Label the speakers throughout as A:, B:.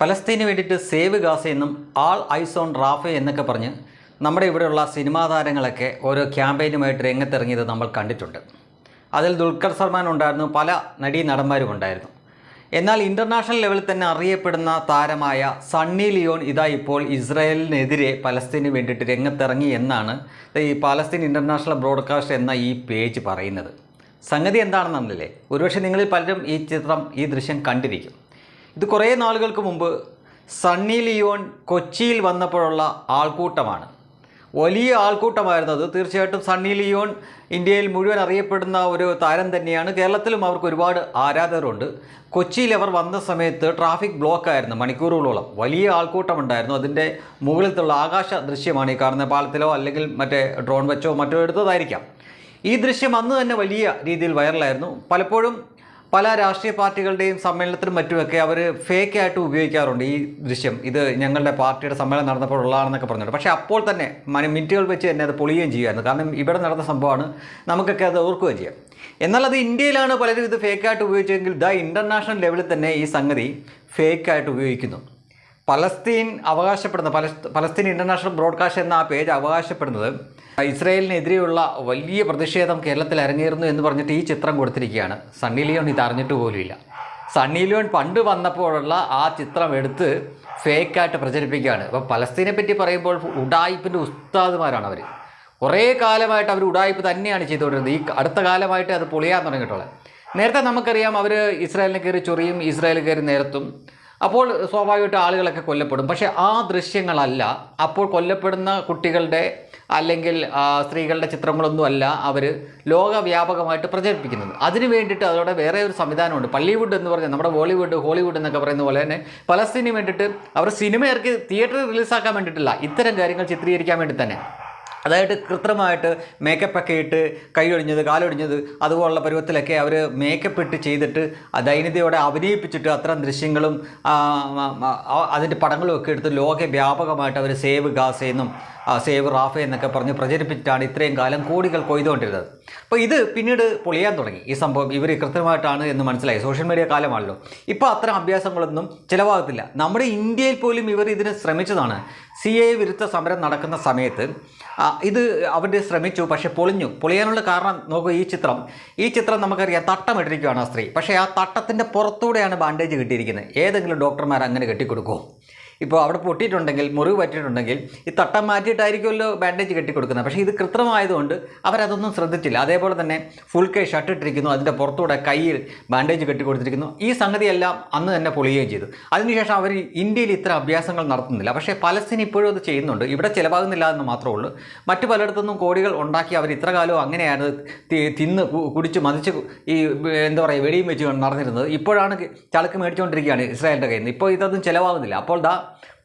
A: പലസ്തീന് വേണ്ടിയിട്ട് save Gaza എന്നും ആൾ ice on റാഫെ എന്നൊക്കെ പറഞ്ഞ് നമ്മുടെ ഇവിടെയുള്ള സിനിമാ താരങ്ങളൊക്കെ ഓരോ ക്യാമ്പയിനുമായിട്ട് രംഗത്തിറങ്ങിയത് നമ്മൾ കണ്ടിട്ടുണ്ട്. അതിൽ ദുൽഖർ സൽമാൻ ഉണ്ടായിരുന്നു പല നടീ നടന്മാരും ഉണ്ടായിരുന്നു. എന്നാൽ ഇന്റർനാഷണൽ ലെവലിൽ തന്നെ അറിയപ്പെടുന്ന താരമായ സണ്ണി ലിയോൺ ഇതാ ഇപ്പോൾ ഇസ്രായേലിനെതിരെ പലസ്തീന് വേണ്ടിയിട്ട് രംഗത്തിറങ്ങി എന്നാണ് ഈ പലസ്തീൻ ഇന്റർനാഷണൽ ബ്രോഡ്കാസ്റ്റ് എന്ന ഈ പേജ് പറയുന്നത്. സംഗതി എന്താണെന്നല്ലേ ഒരുപക്ഷെ നിങ്ങളിൽ പലരും ഈ ചിത്രം ഈ ദൃശ്യം കണ്ടിരിക്കും. ഇത് കുറേ നാളുകൾക്ക് മുമ്പ് സണ്ണി ലിയോൺ കൊച്ചിയിൽ വന്നപ്പോഴുള്ള ആൾക്കൂട്ടമാണ്. വലിയ ആൾക്കൂട്ടമായിരുന്നത്. തീർച്ചയായിട്ടും സണ്ണി ലിയോൺ ഇന്ത്യയിൽ മുഴുവൻ അറിയപ്പെടുന്ന ഒരു താരം തന്നെയാണ്. കേരളത്തിലും അവർക്ക് ഒരുപാട് ആരാധകരുണ്ട്. കൊച്ചിയിൽ അവർ വന്ന സമയത്ത് ട്രാഫിക് ബ്ലോക്ക് ആയിരുന്നു മണിക്കൂറുകളോളം. വലിയ ആൾക്കൂട്ടമുണ്ടായിരുന്നു. അതിന്റെ മുകളിലത്തുള്ള ആകാശ ദൃശ്യമാണ് ഈ കാണുന്ന പാലത്തിലോ അല്ലെങ്കിൽ മറ്റേ ഡ്രോൺ വെച്ചോ മറ്റോ എടുത്തതായിരിക്കാം. ഈ ദൃശ്യം അന്ന് തന്നെ വലിയ രീതിയിൽ വൈറലായിരുന്നു. പലപ്പോഴും പല രാഷ്ട്രീയ പാർട്ടികളുടെയും സമ്മേളനത്തിനും മറ്റുമൊക്കെ അവർ ഫേക്ക് ആയിട്ട് ഉപയോഗിക്കാറുണ്ട് ഈ ദൃശ്യം. ഇത് ഞങ്ങളുടെ പാർട്ടിയുടെ സമ്മേളനം നടന്നപ്പോൾ ഉള്ളതാണെന്നൊക്കെ പറഞ്ഞിട്ട് പക്ഷേ അപ്പോൾ തന്നെ മിനിറ്റുകൾ വെച്ച് തന്നെ അത് പൊളിയുകയും ചെയ്യുമായിരുന്നു. കാരണം ഇവിടെ നടന്ന സംഭവമാണ് നമുക്കൊക്കെ അത് ഓർക്കുകയും ചെയ്യാം. എന്നാൽ അത് ഇന്ത്യയിലാണ് പലരും ഇത് ഫേക്കായിട്ട് ഉപയോഗിച്ചെങ്കിൽ ദ ഇന്റർനാഷണൽ ലെവലിൽ തന്നെ ഈ സംഗതി ഫേക്കായിട്ട് ഉപയോഗിക്കുന്നു. പലസ്തീൻ അവകാശപ്പെടുന്ന പലസ് പലസ്തീൻ ഇന്റർനാഷണൽ ബ്രോഡ്കാസ്റ്റ് എന്ന ആ പേജ് അവകാശപ്പെടുന്നത് ഇസ്രയേലിനെതിരെയുള്ള വലിയ പ്രതിഷേധം കേരളത്തിൽ അരങ്ങേറുന്നു എന്ന് പറഞ്ഞിട്ട് ഈ ചിത്രം കൊടുത്തിരിക്കുകയാണ്. സണ്ണി ലിയോൺ ഇത് അറിഞ്ഞിട്ട് പോലുമില്ല. സണ്ണി ലിയോൺ പണ്ട് വന്നപ്പോഴുള്ള ആ ചിത്രം എടുത്ത് ഫേക്കായിട്ട് പ്രചരിപ്പിക്കുകയാണ്. അപ്പോൾ പലസ്തീനെ പറ്റി പറയുമ്പോൾ ഉഡായിപ്പിന്റെ ഉസ്താദുമാരാണ് അവർ കുറേ കാലമായിട്ട് അവർ ഉഡായിപ്പ് തന്നെയാണ് ചെയ്തുകൊണ്ടിരുന്നത്. ഈ അടുത്ത കാലമായിട്ട് അത് പൊളിയാൻ തുടങ്ങിയിട്ടുള്ളത്. നേരത്തെ നമുക്കറിയാം അവർ ഇസ്രായേലിനെ കയറി ചൊറിയും ഇസ്രായേൽ കയറി നേരത്തും. അപ്പോൾ സ്വാഭാവികമായിട്ട് ആളുകളൊക്കെ കൊല്ലപ്പെടും. പക്ഷേ ആ ദൃശ്യങ്ങളല്ല. അപ്പോൾ കൊല്ലപ്പെടുന്ന കുട്ടികളുടെ അല്ലെങ്കിൽ സ്ത്രീകളുടെ ചിത്രങ്ങളൊന്നുമല്ല അവർ ലോകവ്യാപകമായിട്ട് പ്രചരിപ്പിക്കുന്നത്. അതിന് വേണ്ടിയിട്ട് അതോടെ വേറെ ഒരു സംവിധാനമുണ്ട്. പള്ളിവുഡ് എന്ന് പറഞ്ഞാൽ നമ്മുടെ ബോളിവുഡ് ഹോളിവുഡ് എന്നൊക്കെ പറയുന്ന പോലെ തന്നെ പലസ്തീനു വേണ്ടിയിട്ട് അവർ സിനിമ ഇറക്കി തിയേറ്ററിൽ റിലീസാക്കാൻ വേണ്ടിയിട്ടില്ല ഇത്തരം കാര്യങ്ങൾ ചിത്രീകരിക്കാൻ വേണ്ടി തന്നെ. അതായത് കൃത്രിമമായിട്ട് മേക്കപ്പൊക്കെ ഇട്ട് കൈയൊടിഞ്ഞത് കാലൊടിഞ്ഞത് അതുപോലുള്ള പരുവത്തിലൊക്കെ അവർ മേക്കപ്പ് ഇട്ട് ചെയ്തിട്ട് ആ ദൈന്യതയോടെ അഭിനയിപ്പിച്ചിട്ട് അത്തരം ദൃശ്യങ്ങളും അതിന്റെ പടങ്ങളും ഒക്കെ എടുത്ത് ലോകവ്യാപകമായിട്ട് അവർ സേവ് ഗാസ് എന്നും ആ, സേവ് റാഫെ എന്നൊക്കെ പറഞ്ഞ് പ്രചരിപ്പിച്ചിട്ടാണ് ഇത്രയും കാലം കോടികൾ കൊയ്തുകൊണ്ടിരുന്നത്. അപ്പോൾ ഇത് പിന്നീട് പൊളിയാൻ തുടങ്ങി. ഈ സംഭവം ഇവർ കൃത്യമായിട്ടാണ് എന്ന് മനസ്സിലായി. സോഷ്യൽ മീഡിയ കാലമാണല്ലോ. ഇപ്പോൾ അത്തരം അഭ്യാസങ്ങളൊന്നും ചിലവാകത്തില്ല. നമ്മുടെ ഇന്ത്യയിൽ പോലും ഇവർ ഇതിന് ശ്രമിച്ചതാണ്. സി എ വിരുദ്ധ സമരം നടക്കുന്ന സമയത്ത് ഇത് അവർ ശ്രമിച്ചു പക്ഷേ പൊളിഞ്ഞു. പൊളിയാനുള്ള കാരണം നോക്കൂ ഈ ചിത്രം. ഈ ചിത്രം നമുക്കറിയാം തട്ടമിട്ടിരിക്കുകയാണ് ആ സ്ത്രീ. പക്ഷേ ആ തട്ടത്തിന്റെ പുറത്തൂടെയാണ് ബാൻഡേജ് കിട്ടിയിരിക്കുന്നത്. ഏതെങ്കിലും ഡോക്ടർമാർ അങ്ങനെ കെട്ടിക്കൊടുക്കുമോ ഇപ്പോൾ അവിടെ പൊട്ടിയിട്ടുണ്ടെങ്കിൽ മുറിവ് പറ്റിയിട്ടുണ്ടെങ്കിൽ ഈ തട്ടം മാറ്റിയിട്ടായിരിക്കുമല്ലോ ബാൻഡേജ് കെട്ടിക്കൊടുക്കുന്നത്. പക്ഷേ ഇത് കൃത്രിമമായതുകൊണ്ട് അവരതൊന്നും ശ്രദ്ധിച്ചില്ല. അതേപോലെ തന്നെ ഫുൾ കൈ ഷർട്ട് ഇട്ടിരിക്കുന്നു അതിന്റെ പുറത്തൂടെ കയ്യിൽ ബാൻഡേജ് കെട്ടിക്കൊടുത്തിരിക്കുന്നു. ഈ സംഗതിയെല്ലാം അന്ന് തന്നെ പൊളിയുകയും ചെയ്തു. അതിനുശേഷം അവർ ഇന്ത്യയിൽ ഇത്ര അഭ്യാസങ്ങൾ നടത്തുന്നില്ല. പക്ഷേ പലസ്തീൻ ഇപ്പോഴും അത് ചെയ്യുന്നുണ്ട്. ഇവിടെ ചിലവാകുന്നില്ല എന്ന് മാത്രമേ ഉള്ളൂ. മറ്റു പലയിടത്തുനിന്നും കോടികൾ ഉണ്ടാക്കി അവർ ഇത്ര കാലവും അങ്ങനെയാണ് തിന്ന് കുടിച്ച് മതിച്ച് ഈ എന്താ പറയുക വെടിയും വെച്ച് നടന്നിരുന്നത്. ഇപ്പോഴാണ് ചളക്ക് മേടിച്ചുകൊണ്ടിരിക്കുകയാണ് ഇസ്രായേലിന്റെ കയ്യിൽ നിന്ന്. ഇപ്പോൾ ഇതൊന്നും ചിലവാകുന്നില്ല. അപ്പോൾ ദാ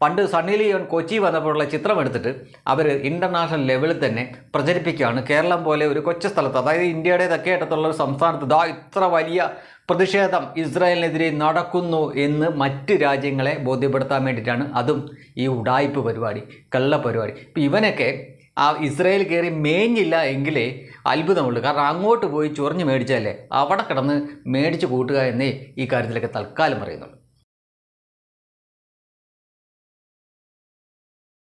A: പണ്ട് സണ്ണി ലിയോൺ കൊച്ചി വന്നപ്പോഴുള്ള ചിത്രം എടുത്തിട്ട് അവർ ഇന്റർനാഷണൽ ലെവലിൽ തന്നെ പ്രചരിപ്പിക്കുകയാണ്. കേരളം പോലെ ഒരു കൊച്ചു സ്ഥലത്ത് അതായത് ഇന്ത്യയുടെ തെക്കേ അറ്റത്തുള്ള ഒരു സംസ്ഥാനത്ത് ദാ ഇത്ര വലിയ പ്രതിഷേധം ഇസ്രായേലിനെതിരെ നടക്കുന്നു എന്ന് മറ്റ് രാജ്യങ്ങളെ ബോധ്യപ്പെടുത്താൻ വേണ്ടിയിട്ടാണ് അതും ഈ ഉഡായിപ്പ് പരിപാടി കള്ള പരിപാടി. ഇപ്പം ഇവനൊക്കെ ആ ഇസ്രായേൽ കയറി മേഞ്ഞില്ല എങ്കിലേ അത്ഭുതമുള്ളൂ. കാരണം അങ്ങോട്ട് പോയി ചൊറിഞ്ഞ് മേടിച്ചാലേ അവിടെ കിടന്ന് മേടിച്ച് കൂട്ടുക എന്നേ ഈ കാര്യത്തിലൊക്കെ തൽക്കാലം പറയുന്നുള്ളൂ.